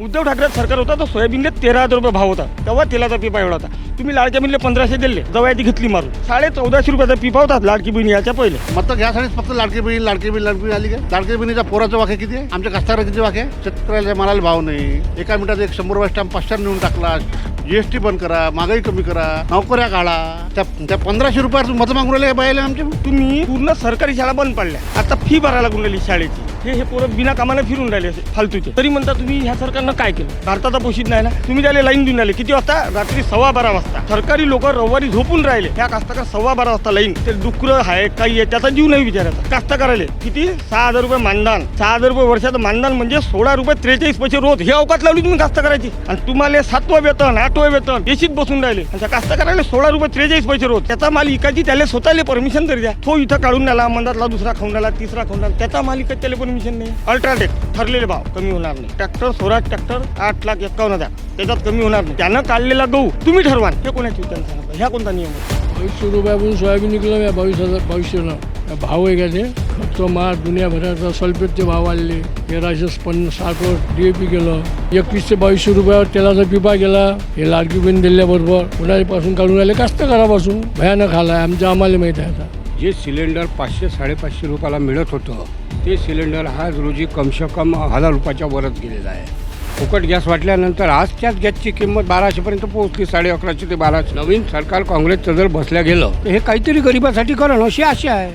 उद्धव ठाकरे सरकार होता तर सोयाबीनले तेरा हजार रुपये भाव होता. तेव्हा तेलाचा पिपा एवढा होता. तुम्ही लाडक्या बहिणीला पंधराशे दिले जवळ ती घेतली मारून. साडे चौदाशे रुपयाचा पिपा होता लाडकी बहीण याच्या पहिले. मग घ्यासाठीच फक्त लाडकी बहीण लाडकी बहीण लाडकी बहीण आली काय? लाडकी बहिणीच्या पोराचं वाक्य किती आहे? आमच्या किती वाक्य आहे शेतकऱ्याला मालाला भाव नाही. एका मिनिटात एक शंभर रुपये स्टॅम्प पाचशे नेऊन टाकला. जीएसटी बंद करा महागाई कमी करा नोकऱ्या काढा. त्या त्या पंधराशे रुपयात मत मागून राहिले बायला आमचे तुम्ही पूर्ण सरकारी शाळा बंद पाडल्या. आता फी भरायला लागून राहिली शाळेची. हे हे पोरं बिना कामाला फिरून राहिले असे फालतूचे. तरी म्हणता तुम्ही ह्या सरकारनं काय केलं? भारताचा पोषित नाही ना? तुम्ही त्याला लाईन देऊन आले किती वाजता? रात्री सव्वा बारा वाजता. सरकारी लोक रविवारी झोपून राहिले. त्या कास्तकार सव्वा बारा वाजता लाईन ते डुकर आहे काही आहे त्याचा जीव नाही विचारायचा कास्तकाराले किती? सहा हजार रुपये मानधन. सहा हजार रुपये वर्षाचं मानधन म्हणजे सोळा रुपये त्रेचाळीस पैसे रोज. हे अवकात लावली तुम्ही कास्तकाराची आणि तुम्हाला सातवं वेतन आठवं वेतन एसीत बसून राहिले. आणि त्या कास्तकाराला सोळा रुपये त्रेचाळीस पैसे रोज. त्याचा माल इकायची त्याला स्वतःला परमिशन तरी द्या. तो इथं काढून आला मंदातला दुसरा खाऊन आला तिसरा खाऊन आला त्याचा माल त्याला परमिशन नाही. अल्ट्राटेक ठरलेले भाव. कमी होणार नाही. ट्रॅक्टर स्वराज ट्रॅक्टर आठ लाख एकावन्न हजार. त्याच्यात कमी होणार नाही. त्यानं काढलेला गहू तुम्ही ठरवा हे कोणाची विचार सांगा ह्या कोणता नियम आहे? बावीसशे रुपयापासून सोयाबीन निघलं या बावीस हजार बावीसशेनं भाव आहे का ते? खर्च मार दुनियाभराचा सल्फेटचे भाव वाढले. तेराशे पन्नास साठवर डी ए पी गेलं एकवीसशे बावीसशे रुपयावर तेलाचा पिपा गेला हे लाडकी बहीण दिल्याबरोबर उन्हाळ्यापासून काढून राहिले. कास्तकारापासून भयानक आला आहे. आमच्या आम्हाला माहीत आहे आता. जे सिलेंडर पाचशे साडेपाचशे रुपयाला मिळत होतं ते सिलेंडर आज रोजी कमसे कम हजार रुपयाच्या वरच गेलेलं आहे. फुकट गॅस वाटल्यानंतर आज त्याच गॅसची किंमत बाराशेपर्यंत पोहोचली साडे अकराशे ते बाराशे. नवीन सरकार काँग्रेसचं जर बसल्या गेलं तर हे काहीतरी गरिबासाठी करणं अशी आशा आहे.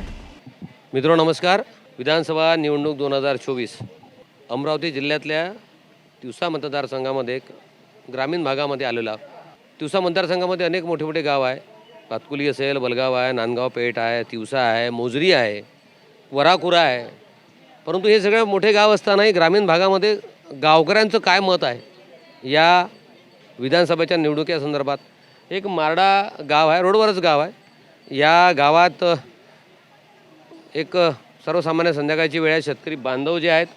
मित्रो नमस्कार. विधानसभा निवडणूक दोन हजार चोवीस. अमरावती जिल्ह्यातल्या तिवसा मतदारसंघामध्ये एक ग्रामीण भागामध्ये आलेला तिवसा मतदारसंघामध्ये अनेक मोठे मोठे गाव आहे. पातकुली असेल बलगाव आहे नांदगाव पेठ आहे तिवसा आहे मोजरी आहे वराकुरा आहे. परंतु हे सगळे मोठे गाव असतानाही ग्रामीण भागामध्ये गावकऱ्यांचं काय मत आहे? या विधानसभेच्या निवडणुकीसंदर्भात एक मारडा गाव आहे रोडवरच गाव आहे. या गावात एक सर्वसामान्य संध्याकाळची वेळ आहे. शेतकरी बांधव जे आहेत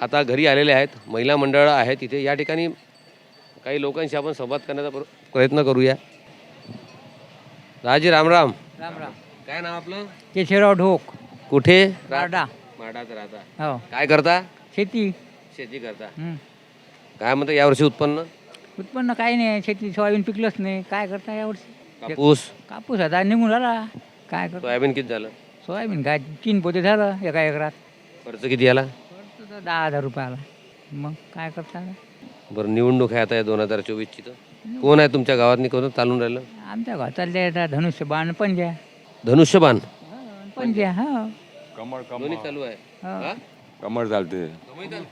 आता घरी आलेले आहेत महिला मंडळ आहेत इथे. या ठिकाणी काही लोकांशी आपण संवाद करण्याचा प्र- प्रयत्न करूया. राजी रामराम राम. राम काय नाव आपलं? केशवराव ढोक. कुठे? राडा माडात राहता. हो. काय करता? शेती. शेती करता. हं. काय म्हणतं यावर्षी उत्पन्न? उत्पन्न काही नाही शेती सोयाबीन पिकलंच नाही. काय करता यावर्षी? कापूस? कापूस आता निघून राहिला. काय करता? सोयाबीन किती झालं? सोयाबीन काय तीन पोते झालं एका एकरात. खर्च किती आला? खर्च तर दहा हजार रुपये आला. मग काय करता? बरं निवडणूक आहे आता या दोन हजार चोवीसची तर. कोण आहे तुमच्या गावात कोण चालून राहिलं? आमच्या गावात चालले आता धनुष्यबाण पंजा. धनुष्यबाण? पंजा हा. दोन्ही चालू आहे. हो. कमळ चालते कमळ.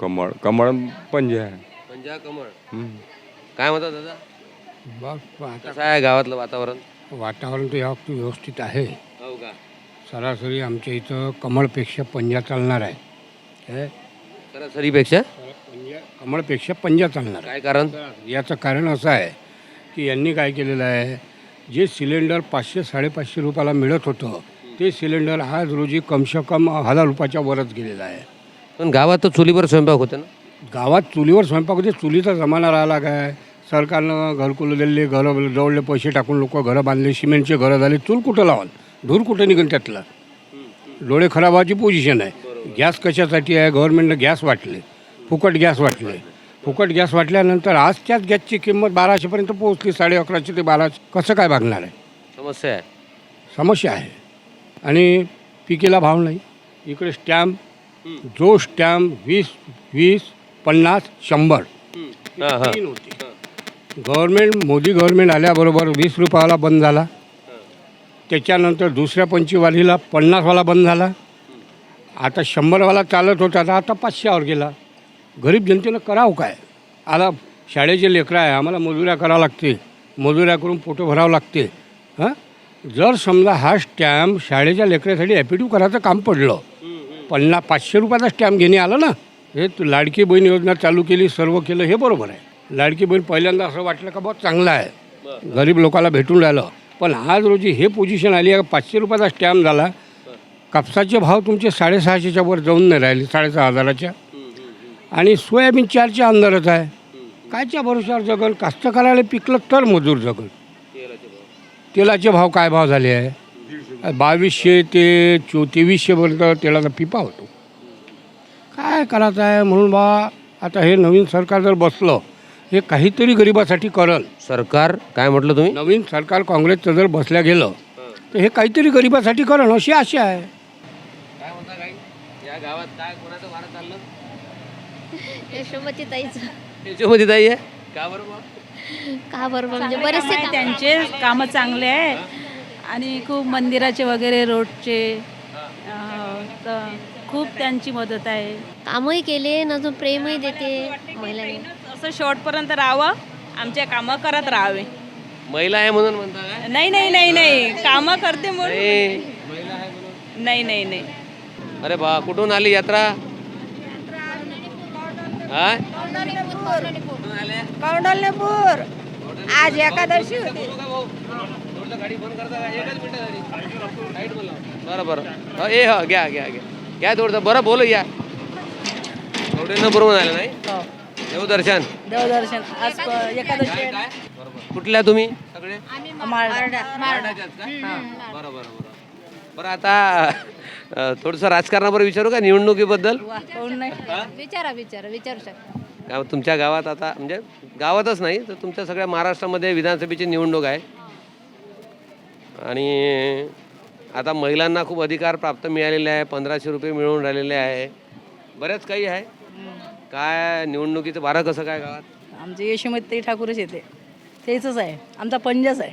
कमळ कमळ पंजे आहे. पंजा कमळ. हम्म. काय म्हणतात दादा? बघ आता कसं आहे गावातलं वातावरण? वातावरण तर यावरती व्यवस्थित आहे. हो का? सरासरी आमच्या इथं कमळपेक्षा पंजा चालणार आहे. हे? सरासरीपेक्षा? पंजा कमळपेक्षा पंजा चालणार काय कारण? आहे याचं कारण असं आहे की यांनी काय केलेलं आहे? जे सिलेंडर पाचशे साडेपाचशे रुपयाला मिळत होतं ते सिलेंडर आज रोजी कमसे कम हजार रुपयाच्या वरच गेलेलं आहे. पण गावात तर चुलीवर स्वयंपाक होते ना? गावात चुलीवर स्वयंपाक होते चुलीचा जमाना राहिला काय? सरकारनं घरकुलं दिले घरं जवळले पैसे टाकून लोक घरं बांधले सिमेंटचे घरं झाले चूल कुठं लावाल? धूर कुठं निघेल त्यातलं? डोळे खराब व्हायची पोझिशन आहे. गॅस कशासाठी आहे? गव्हर्नमेंटनं गॅस वाटले. फुकट गॅस वाटले. फुकट गॅस वाटल्यानंतर आज त्याच गॅसची किंमत बाराशेपर्यंत पोहोचली. साडे अकराशे ते बाराशे. कसं काय भागणार आहे? समस्या आहे. समस्या आहे. आणि पिकेला भाव नाही. इकडे स्टॅम्प जो स्टॅम्प वीस वीस पन्नास शंभर. हा, हा. तीन होते. गव्हर्नमेंट मोदी गव्हर्नमेंट आल्याबरोबर वीस रुपयावाला बंद झाला. त्याच्यानंतर दुसऱ्या पंचवालीला पन्नासवाला बंद झाला. आता शंभरवाला चालत होता तर आता पाचशेवर गेला. गरीब जनतेनं करावं काय? आता शाळेचे लेकरं आहे आम्हाला मजुऱ्या करावं लागते मजुऱ्या करून पोटं भरावं लागते हां? जर समजा हा स्टॅम्प शाळेच्या लेकरासाठी ॲपिट्यू करायचं काम पडलं पन्नास पाचशे रुपयाचा स्टॅम्प घेणे आलं ना हे तू लाडकी बहीण योजना चालू केली सर्व केलं हे बरोबर आहे. लाडकी बहीण पहिल्यांदा असं वाटलं का बहुत चांगलं आहे. गरीब लोकाला भेटून राहिलं. पण आज रोजी हे पोझिशन आली आहे पाचशे रुपयाचा स्टॅम्प झाला. कापसाचे भाव तुमचे साडेसहाशेच्या वर जाऊन नाही राहिले साडेसहा हजाराच्या. आणि सोयाबीन चारच्या अंदरच आहे. कायच्या भरोश्यावर जगल? कास्तकाराला पिकलं तर मजूर जगल. तेलाचे भाव काय भाव झाले आहे? बावीसशे ते चो तेवीसशेपर्यंत तेलाचा पिपा होतो. काय करायचं आहे म्हणून बा आता हे नवीन सरकार जर बसलं हे काहीतरी गरिबासाठी करल सरकार? काय म्हटलं तुम्ही? नवीन सरकार काँग्रेसचं जर बसल्या गेलं तर हे काहीतरी गरिबासाठी करल अशी आशा आहे. काय म्हणता काही या गावात काय कोणाचं भारत चाललं? यशोमती ताईचं याच्यामध्ये ताई आहे? का बरं बुवा? का बरोबर म्हणजे बरेचसे कामं त्यांचे कामं चांगले आहे आणि खूप मंदिराचे वगैरे रोडचे अं, तर खूप त्यांची मदत आहे. कामही केले आणि अजून प्रेमही देते महिलांना. असं शेवटपर्यंत राहावं आमच्या कामं करत राहावे. महिला आहे म्हणून म्हणता काय? नाही नाही नाही नाही. कामं करते म्हणून. नाही. महिला आहे म्हणून नाही नाही नाही. अरे बा कुठून आली यात्रा? हा? कौंडल्यपूर आज एकादशी होती. बरं बरं. हो, ए हो घ्या घ्या घ्या. घ्या थोडं बरं बोलू या. कवडेनं बरोबर आलं नाही? देवदर्शन. देवदर्शन. आज एकादशी आहे. काय? बरोबर कुठल्या तुम्ही? सगळे? बरं बरं बरं. बरं आता थोडंसं राजकारणावर विचारू का निवडणुकीबद्दल? कोण नाही. विचारा विचारा विचारू शकता. गाव तुमच्या गावात आता म्हणजे गावातच नाही तर तुमच्या सगळ्या महाराष्ट्रामध्ये विधानसभेची निवडणूक आहे. आणि आता महिलांना खूप अधिकार प्राप्त मिळालेले आहे पंधराशे रुपये मिळून राहिलेले आहे. बरेच काही आहे. काय निवडणुकीचं बारा कसं काय गावात? आमचे यशोमती ठाकूरच येते. तेच आहे. आमचा पंजाच आहे.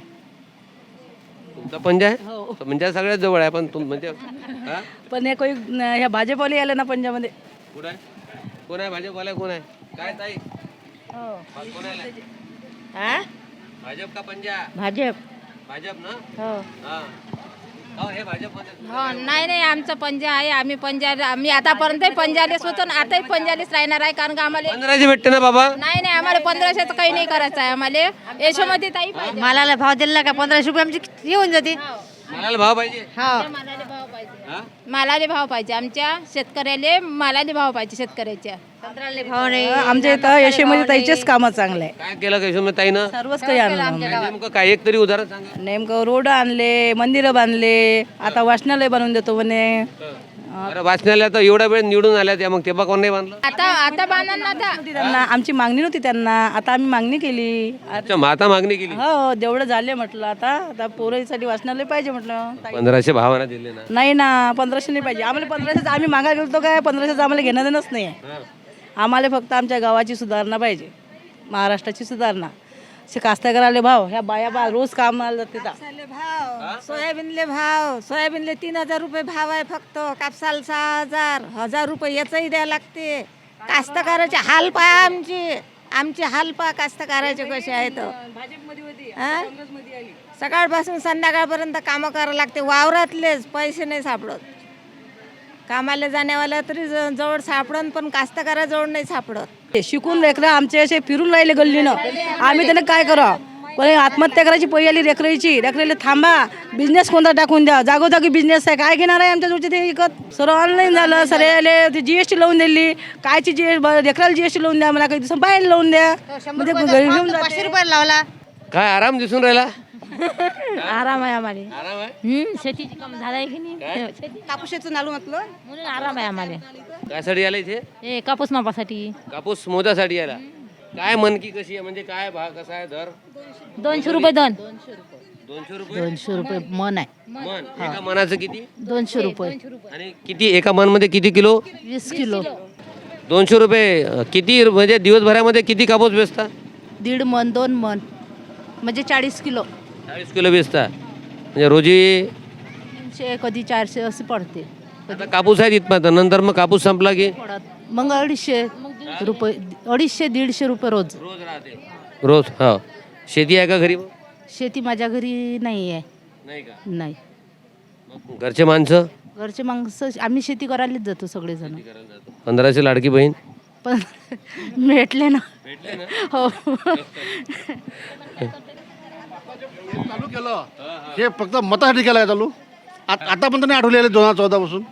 तुमचा पंजा आहे? हो. म्हणजे सगळ्यात जवळ आहे पण तुम म्हणजे हा? पण हे कोणी न- ह्या भाजपवाले आले ना पंजामध्ये. कुठं आहे? कोण आहे भाजपवाला? कोण आहे? काय ताई? आहे हा भाजप का पंजा? भाजप. भाजप ना? हो. हा. हो हे भाजप हो नाही नाही आमचं पंजा आहे आम्ही पंजाब आम्ही आतापर्यंत पंजाबीच होतो आणि आताही पंजाबीच राहणार आहे कारण का आम्हाला पंधराशे भेटते ना बाबा? नाही नाही आम्हाला पंधराशेचं काही नाही करायचं आहे आम्हाला. यशोमती ताई पाहिजे. मालाला भाव दिला का पंधराशे रुपये आमची येऊन जाते मला भाव पाहिजे मालाले भाव पाहिजे? हा. मालाले भाव पाहिजे. आमच्या शेतकऱ्याले मालाले भाव पाहिजे शेतकऱ्याच्या भाव नाही. आमच्या इथं यशोमती ताईचेच कामं चांगले आहे काय केलं कैशोम ताईनं? सर्वच काही आणलं. काय नेमकं काय एक तरी उदाहरण सांगा. नेमकं रोड आणले मंदिरं बांधले आता वाचनालय बनवून देतो म्हणे. बरं वाचनालय तर एवढा वेळ निवडून आल्या त्या मग तेव्हा कोण नाही बांधलं? आता आता बांधा ना आता. होती त्यांना. आमची मागणी नव्हती त्यांना. आता आम्ही मागणी केली. अच्छा माता मागणी केली? हो तेवढं झाले म्हटलं आता. आता पोरासाठी वाचनालय पाहिजे म्हटलं. पंधराशे भावाना दिले ना. नाही ना पंधराशे नाही पाहिजे. आम्हाला पंधराशे आम्ही मागा गेलो काय? पंधराशेचं आम्हाला घेणं देणंच नाही. आहे आम्हाला फक्त आमच्या गावाची सुधारणा पाहिजे. महाराष्ट्राची सुधारणा. असे कास्तकाराले भाव ह्या बाया बा रोज कामाला जाते. भाव सोयाबीनले भाव सोयाबीनले तीन हजार रुपये भाव आहे फक्त. कापसाला सहा हजार हजार रुपये याचंही द्यायला लागते. कास्तकाराचे हाल पहा आमचे. आमचे हाल पहा कास्तकाराचे कसे आहेत. हा? सकाळपासून संध्याकाळपर्यंत कामं करावं लागते. वावरातलेच पैसे नाही सापडत. कामाला जाण्यावाला तरी ज- जवळ सापडन पण कास्तकाराजवळ नाही सापडत. शिकून लेकरं आमचे असे फिरून राहिले गल्लीनं. आम्ही त्यांना काय करा कोणी आत्महत्या करायची पहिली रेकरायची रेकरायला थांबा बिझनेस कोणता टाकून द्या. जागोजागी बिझनेस आहे. काय घेणार आहे आमच्या जवळचे ते विकत सर्व ऑनलाईन झालं. सर जी एस टी लावून दिली. कायची जी एस रेकराला जी एस टी लावून द्या. मला काही दिवस बाहेर लावून द्या. म्हणजे घरी घेऊन रुपये लावला. काय आराम दिसून राहिला? आराम आहे आम्हाला. आराम आहे? हम्म, शेतीची काम झालंय की नाही? शेती कापूस चालू म्हटलं. म्हणून आराम आहे आम्हाला. कायसाठी आले इथे? हे कापूस मापासाठी. कापूस मोजासाठी आला. काय मनकी कशी आहे? म्हणजे काय भाव कसा आहे? दर? दोनशे रुपये दोन दोनशे रुपये? दोनशे रुपये मन आहे. मन. एका मनाचं किती? दोनशे रुपये. आणि किती? एका मनमध्ये किती किलो? वीस किलो. दोनशे रुपये. अं, किती म्हणजे दिवसभरामध्ये किती कापूस बेचता दीड मन दोन मन. म्हणजे चाळीस किलो. चाळीस किलो बेचता म्हणजे रोजी तीनशे कधी चारशे असे पडते. आता कापूस आहे इथपर्यंत. नंतर मग कापूस संपला की? पडत. मग अडीचशे रुपये अडीचशे दीडशे रुपये रोज. रोज राहते. रोज हो. शेती आहे का घरी? मग? शेती माझ्या घरी नाही आहे. नाही का? नाही. मग घरचे माणसं? घरचे माणसं आम्ही शेती करायलाच जातो सगळेजण. पंधराशे लाडकी बहीण? पण भेटले ना? हो. चालू केलं. हे फक्त मतासाठी केलं आहे चालू. आत- आतापर्यंत नाही आठवले दोन हजार चौदापासून.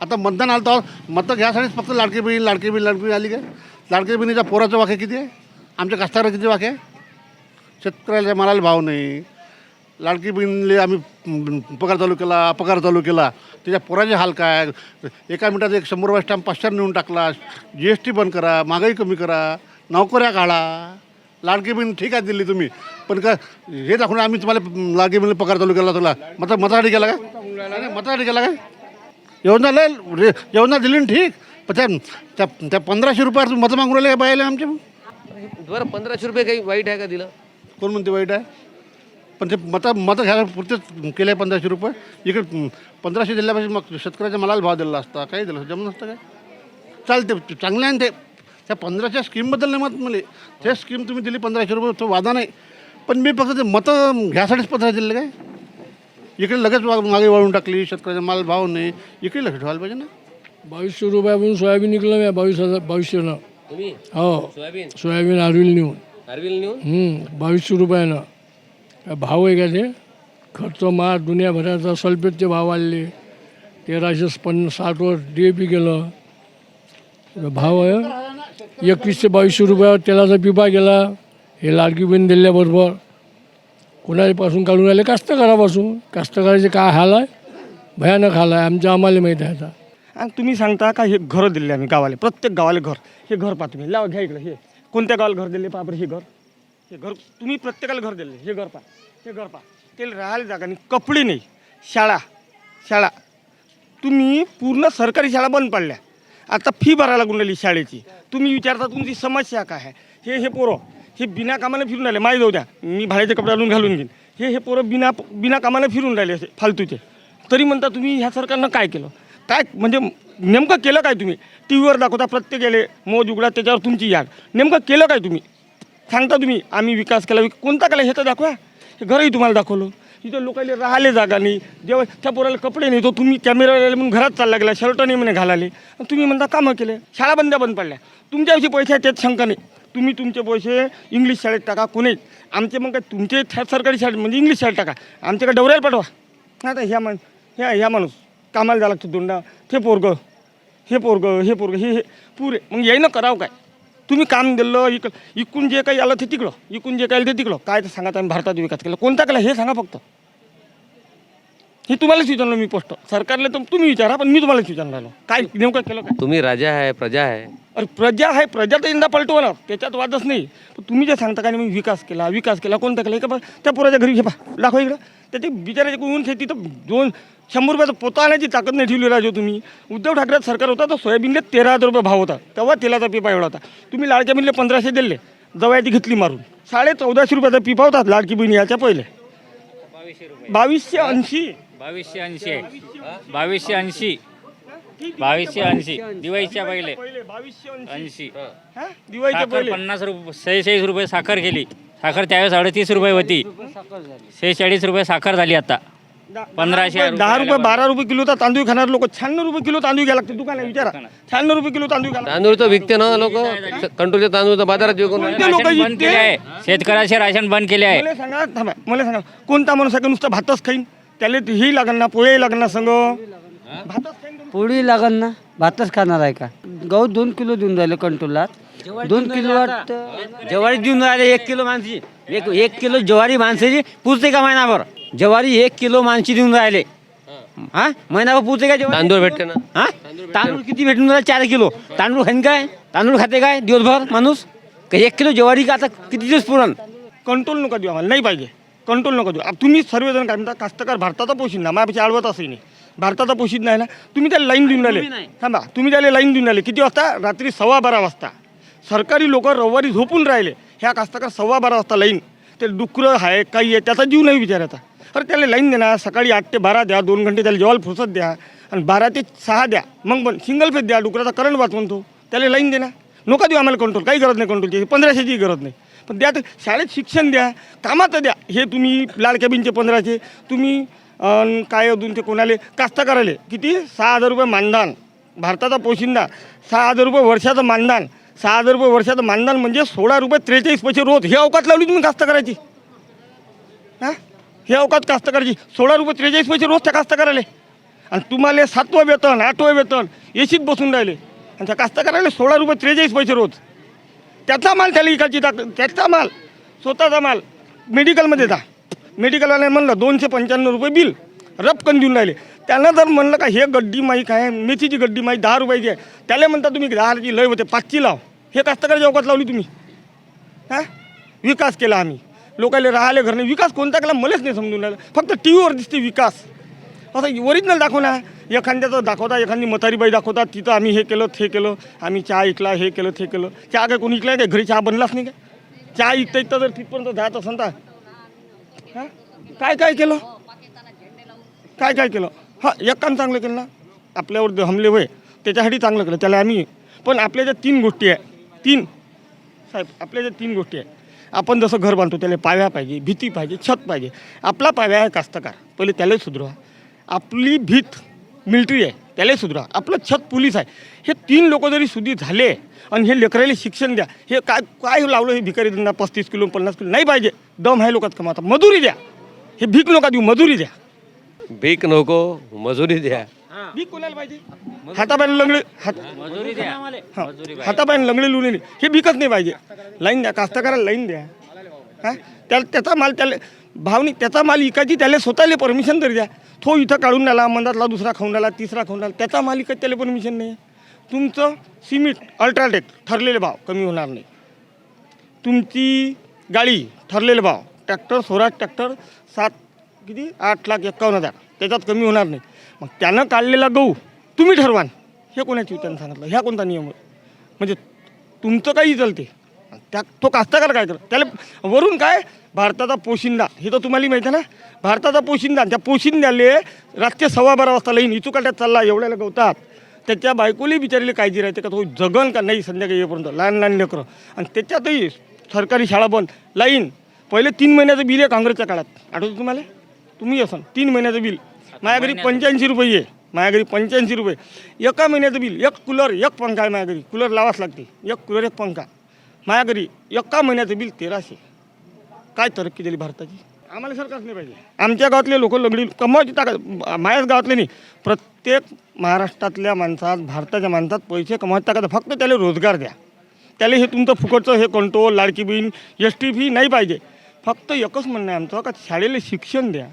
आता मतदान आलं तर मतं घ्यासाठीच फक्त लाडकी बहीण लाडकी बहीण लाडकी बहीण आली काय? लाडकी बहिणीच्या पोराचं वाक्य किती आहे? आमच्या कास्तकाराचं किती वाक्य आहे? शेतकऱ्याच्या मालाला भाव नाही. लाडकी बहिणीले आम्ही पगार चालू केला पगार चालू केला. त्याच्या पोराचे हाल काय? एका मिनिटात एक शंभर रुपये स्टॅम्प पाचशे नेऊन टाकला. जी एस टी बंद करा महागाई कमी करा नोकऱ्या काढा. लाडकी बहीण ठीक आहे दिली तुम्ही. पण का हे दाखवून आम्ही तुम्हाला लाडकी बहिणी पगार चालू केला तुला. मत मतासाठी केला का नाही, मतासाठी केला काय? योजना लय रे योजना दिली ना ठीक. पण त्या त्या त्या पंधराशे रुपयावर तुम्ही मतं मागून राहिले का बायला आमच्या? बरं पंधराशे रुपये काही वाईट आहे का दिलं? कोण म्हणते वाईट आहे? पण ते मतं मतं घ्यायला पुरतेच केले पंधराशे रुपये. इकडे पंधराशे दिल्यापासून मग शेतकऱ्याच्या मालाला भाव दिला असता. काही दिलं जमलं नसतं काय? चालते चांगलं आहे ना ते. त्या पंधराच्या स्कीमबद्दल नाही मत मला ते स्कीम तुम्ही दिली पंधराशे रुपये तो वादा नाही. पण मी फक्त ते मतं घ्यासाठीच पंधरा दिले काय? इकडे लगेच वा- मागे वाळून टाकली शेतकऱ्याचा माल भाव नाही. इकडे लक्ष ठेवायला पाहिजे ना. बावीसशे रुपयापासून सोयाबीन निघलं मी बावीस हजार बावीसशेनं तुम्ही? हो. सोयाबीन? सोयाबीन आरविल नेऊन. आरविल नेऊन? हम्म, बावीसशे रुपयानं. काय भाव आहे का ते? खर्च मार दुनियाभराचा सल्फेटचे भाव वाढले. तेराशे पन्नास साठवर डी ए पी गेलं भाव आहे? एकवीसशे बावीसशे रुपयावर तेलाचा पिपा गेला हे लाडकी बहीण दिल्याबरोबर कोणापासून काढून राहिले? कास्तकारापासून. कास्तकाराचे काय हाल आहे? भयानक हाल आहे. आमच्या आम्हाला माहीत आहे आता. आणि तुम्ही सांगता का हे घरं दिले आम्ही गावाले? प्रत्येक गावाला घर. हे घर पहा तुम्ही लावा घ्या इकडे. हे. कोणत्या गावाला घर दिले? पहा बरं हे घर. हे घर. तुम्ही प्रत्येकाला घर दिले. हे घर पहा. हे घर पहा. ते राहायला जागा नाही. कपडे नाही. शाळा. शाळा. तुम्ही पूर्ण सरकारी शाळा बंद पडल्या. आता फी भरायला लागून राहिली शाळेची. तुम्ही विचारता तुमची समस्या काय आहे? हे हे पोरं हे बिना कामाला फिरून राहिले. माहीत जाऊ द्या मी भाड्याचे कपडे आणून घालून घेईन. हे हे पोरं बिना बिना कामाला फिरून राहिले असे फालतूचे तरी म्हणता तुम्ही ह्या सरकारनं काय केलं? काय म्हणजे नेमकं केलं काय तुम्ही? टी व्हीवर दाखवता प्रत्येक गेले मोज उघडा त्याच्यावर तुमची याद. नेमकं केलं काय तुम्ही? सांगता तुम्ही आम्ही विकास केला. कोणता केला? हे तर दाखवा. हे घरही तुम्हाला दाखवलं. तिथे लोकांना राहिले जागा नाही. जेव्हा त्या पोराला कपडे नाही तो तुम्ही कॅमेरा म्हणून घरात चालला गेला शर्ट नाही म्हणे घालाले तुम्ही म्हणता कामं केले. शाळा बंद बंद पडल्या. तुमच्याविषयी पैसे आहेत त्यात शंका नाही. तुम्ही तुमचे पैसे इंग्लिश शाळेत टाका कोणी? आमचे मग काय तुमचे थ्या- सरकारी शाळेत म्हणजे इंग्लिश शाळेत टाका. आमच्याकडे डवऱ्याला पाठवा. आता ह्या मान ह्या ह्या माणूस कामाला जायला लागतो दोंडा हे पोरगं हे पोरगं हे पोरगं हे हे पुरे. मग यायनं करावं काय? तुम्ही काम दिलं इक इकून जे काही आलं ते तिकडं इकून जे काही आलं ते तिकडं. काय तर सांगा आम्ही भारतात विकास केला. कोणता केला हे सांगा फक्त. हे तुम्हालाच विचारलं मी पोस्ट सरकारला तर तुम्ही विचारा पण मी तुम्हालाच विचारणार राहिलो काय नेमकं केलं काय? तुम्ही राजा आहे प्रजा आहे. अरे प्रजा आहे प्रजा तर यंदा पलटवणार त्याच्यात वादच नाही. पण तुम्ही जे सांगता का नाही मी विकास केला विकास केला कोणता केला का त्या पोराच्या घरी घे पा दाखवा इकडं. त्याचे बिचाराचे कोण शेती तर दोन शंभर रुपयाचा पोता आणायची ताकद नाही ठेवली राजो तुम्ही. उद्धव ठाकरे सरकार होता तर सोयाबीनला तेरा हजार रुपये भाव होता. तेव्हा तेलाचा पिपा एवढा होता. तुम्ही लाडक्या बहिणीला पंधराशे दिले जवळची घेतली मारून. साडे चौदाशे रुपयाचा पिपा होता लाडकी बहिणी याच्या पहिले. बावीसशे ऐंशी. बावीसशे ऐंशी बावीसशे ऐंशी. बावीसशे ऐंशी. दिवाळीच्या पहिले. बावीसशे ऐंशी. हा? दिवाळीच्या पहिले. पन्नास रुपये सेहेचाळीस रुपये साखर केली साखर त्यावेळेस अडतीस रुपये होती. सेहेचाळीस रुपये साखर झाली आता. पंधराशे दहा रुपये- बारा रुपये किलो तर तांदूळ खाणार लोक. शहाण्णव रुपये किलो तांदूळ घ्यायला लागते दुकानात विचारा. शहाण्णव रुपये किलो तांदूळ घ्यायला तांदूळ तर विकते ना लोक. कंट्रोलचे तांदूळ तर बाजारात विकून कोणते लोक राशन बंद केले आहे. शेतकऱ्याचे राशन बंद केले आहे. मला सांगा थांबा मला सांगा. कोणता माणूस आहे का नुसतं भातच खाईन? त्याला ही लागण ना पोहे लागण ना संग? भातच खाईन तो. पोळी लागन ना भातच खाणार आहे का? गहू दोन किलो देऊन राहिले कंट्रोलात दोन किलो वाटतं. ज्वारी देऊन राहिले एक किलो माणसी. एक एक किलो ज्वारी माणसाची पुरते का महिनाभर ज्वारी एक किलो माणशी देऊन राहिले. हा. महिनाभर पुरते का ज्वारी? तांदूळ भेटते ना. हा? तांदूळ किती भेटून राहिले? चार किलो. तांदूळ खाईन काय? तांदूळ खाते काय? दिवसभर माणूस? का एक किलो ज्वारी का आता किती दिवस पुरण? कंट्रोल नका देऊ आम्हाला नाही पाहिजे. कंट्रोल नका देऊ. तुम्ही सर्वजण काय म्हणता कास्तकार भारताचा पोषित ना माझ्यापेक्षा आळवत असंही नाही. भारताचा पोषित नाही ना. तुम्ही त्याला लाईन देऊन राहिले. थांबा तुम्ही त्याला लाईन देऊन राहिले. किती वाजता? रात्री सव्वा बारा वाजता. सरकारी लोक रविवारी झोपून राहिले. ह्या कास्तकार सव्वा बारा वाजता लाईन ते डुकरं आहे काही आहे त्याचा जीव नाही विचारायचा अरे त्याला लाईन दे ना सकाळी आठ ते बारा द्या दोन घंटे त्याला जेवायला फुरसत द्या आणि बारा ते सहा द्या मग पण सिंगल फेज द्या डुकराचा करंट वाचवून तो. त्याला लाईन दे ना. नका देऊ आम्हाला कंट्रोल काही गरज नाही कंट्रोलची पंधराशेची गरज नाही. पण द्या तर शाळेत शिक्षण द्या कामात द्या. हे तुम्ही लाडक्या बिनचे पंधराशे तुम्ही काय अजून ते कोणाले कास्तकाराले किती? सहा हजार रुपये मानधन भारताचा पोशिंदा सहा हजार रुपये वर्षाचं मानधन सहा हजार रुपये वर्षाचं मानधन म्हणजे सोळा रुपये त्रेचाळीस पैसे रोज. हे अवकात लावली तुम्ही कास्तकाराची. हां? हे अवकात कास्तकाराची सोळा रुपये त्रेचाळीस पैसे रोज त्या कास्तकाराले. आणि तुम्हाला सातवं वेतन आठवं वेतन एसीत बसून राहिले. आणि त्या कास्तकाराला सोळा रुपये त्रेचाळीस पैसे रोज. त्याचा माल त्याला इकायची ताकद त्याचा माल स्वतःचा माल मेडिकलमध्ये जा. मेडिकलवाल्याने म्हणलं दोनशे पंच्याण्णव रुपये बिल रपकन देऊन राहिले. त्यांना जर म्हणलं का हे गड्डी माई काय मेथीची गड्डी माई दहा रुपयाची आहे त्याला म्हणता तुम्ही दहाची लय होते पाचची लाव. हे कास्तकाराची अवकात लावली तुम्ही. हां? विकास केला आम्ही. लोकांना राहिले घरने. विकास कोणता केला मलाच नाही समजून राहिलं. फक्त टी व्हीवर दिसते विकास. असं ओरिजिनल दाखव एखाद्याचं दाखवता एखादी मतारीबाई दाखवतात तिथं आम्ही हे केलं ते केलं आम्ही चहा इकला हे केलं ते केलं. चहा काय कोणी ऐकलं काय? घरी चहा बनलाच नाही काय चहा इकता इकता जर तिथपर्यंत जायचं असेल तर. हां? काय काय केलं? काय काय केलं? हां एक काम चांगलं केलं ना. आपल्यावर हमले होय त्याच्यासाठी चांगलं केलं. त्याला आम्ही पण आपल्या ज्या तीन गोष्टी आहे तीन साहेब आपल्या ज्या तीन गोष्टी आहे आपण जसं घर बांधतो त्याला पाव्या पाहिजे भीती पाहिजे छत पाहिजे. आपला पाव्या आहे कास्तकार. पहिले त्याला सुधरवा आपली भीत मिलिटरी आहे त्याला सुधरा. आपलं छत पोलीस आहे. हे तीन लोक जरी सुधी झाले आणि हे लेकराला शिक्षण द्या हे काय काय लावलं हे भिकारी धंदा पस्तीस किलो पन्नास किलो नाही पाहिजे. दम आहे लोकात कमावता. मजुरी द्या. हे भीक नका देऊ मजुरी द्या. भीक नको मजुरी द्या. कोणाला पाहिजे? हातापायला लंगडे हात मजुरी द्या. हां. हातापायला लंगडे लुणे हे बिकत नाही पाहिजे. लाईन द्या कास्तकाराला लाईन द्या. हां? त्याला त्याचा माल त्याला भावनी त्याचा माल इकायची त्याला स्वतःला परमिशन तरी द्या. तो इथं काढून द्याला मंदातला दुसरा खाऊन द्याला तिसरा खाऊन द्याला त्याचा माल इकत त्याला परमिशन नाही. तुमचं सिमेंट अल्ट्राटेक ठरलेले भाव कमी होणार नाही. तुमची गाडी ठरलेले भाव ट्रॅक्टर स्वराज ट्रॅक्टर सात किती? आठ लाख एक्कावन्न हजार. त्याच्यात कमी होणार नाही. मग त्यानं काढलेला गहू तुम्ही ठरवान. हे कोणाची त्यानं सांगितलं? ह्या कोणता नियम म्हणजे तुमचं काही चालते त्या तो कास्तकार काय कर त्याला वरून काय? भारताचा पोशिंदा. हे तर तुम्हाला माहिती आहे ना? भारताचा पोशिंदा. त्या पोशिंद्याले रात्री सव्वा बारा वाजता लाईन इचुकाट्यात चालला. एवढ्याला गवतात. त्याच्या बायकोली बिचारीला काळजी राहते का? तो जगन का नाही संध्याकाळी येईपर्यंत? लहान लहान लेकरं. आणि त्याच्यातही सरकारी शाळा बंद. लाईन. पहिले तीन महिन्याचं बिल आहे काँग्रेसच्या काळात. आठवतं तुम्हाला? तुम्ही असं तीन महिन्याचं बिल. माझ्या घरी पंच्याऐंशी रुपये आहे. माझ्या घरी पंच्याऐंशी रुपये. एका महिन्याचं बिल एक कूलर एक पंखा आहे माझ्या घरी कूलर लावाच लागते एक कूलर एक पंखा. माझ्या घरी एका महिन्याचं बिल तेराशे. काय तरक्की दिली भारताची? आम्हाला सरकारच नाही पाहिजे. आमच्या गावातले लोक लंगडी कमवायची ताकद. माझ्याच गावातले नाही. प्रत्येक महाराष्ट्रातल्या माणसात भारताच्या माणसात पैसे कमवायची ताकद. फक्त त्याला रोजगार द्या. त्याला हे तुमचं फुकटचं हे control Ladki Bahin S T fee नाही पाहिजे. फक्त एकच म्हणणं आहे आमचं. का शाळेला शिक्षण द्या.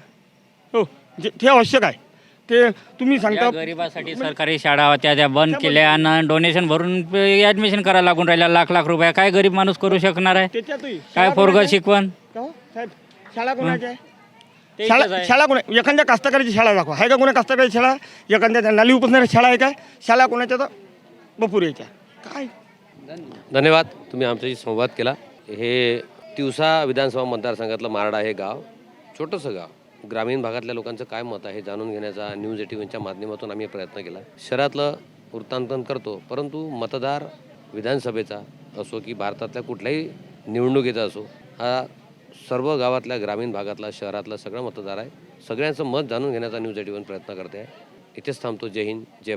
हो. जे ते आवश्यक आहे. ते तुम्ही सांगता गरिबासाठी सरकारी शाळा होत्या त्या बंद केल्या आणि डोनेशन भरून ॲडमिशन करायला लागून राहिल्या लाख लाख रुपया. काय गरीब माणूस करू शकणार आहे? त्याच्यातही काय पोरग? शिकवण? का हो, साहेब शाळा कोणाची आहे? ते इथंच शाळा आहे. शाळा कोणा एखाद्या कास्तकाराची शाळा दाखवा. आहे का कोणा कास्तकाराची शाळा? एखाद्या त्या नाली उपसणाऱ्या शाळा आहे का? शाळा कोणाच्या तर? बपूर यायच्या काय? धन्यवाद. तुम्ही आमच्याशी संवाद केला. हे तिवसा विधानसभा मतदारसंघातलं मारडा हे गाव छोटंसं गाव. ग्रामीण भागातल्या लोकांचं काय मत आहे हे जाणून घेण्याचा न्यूज एटीव्हीच्या माध्यमातून आम्ही प्रयत्न केला. शहरातलं वृत्तांकन करतो परंतु मतदार विधानसभेचा असो की भारतातल्या कुठल्याही निवडणुकीचा असो हा सर्व गावातल्या ग्रामीण भागातला शहरातला सगळा मतदार आहे. सगळ्यांचं मत जाणून घेण्याचा न्यूज एटीव्ही प्रयत्न करते. आहे इथेच थांबतो. जय हिंद जय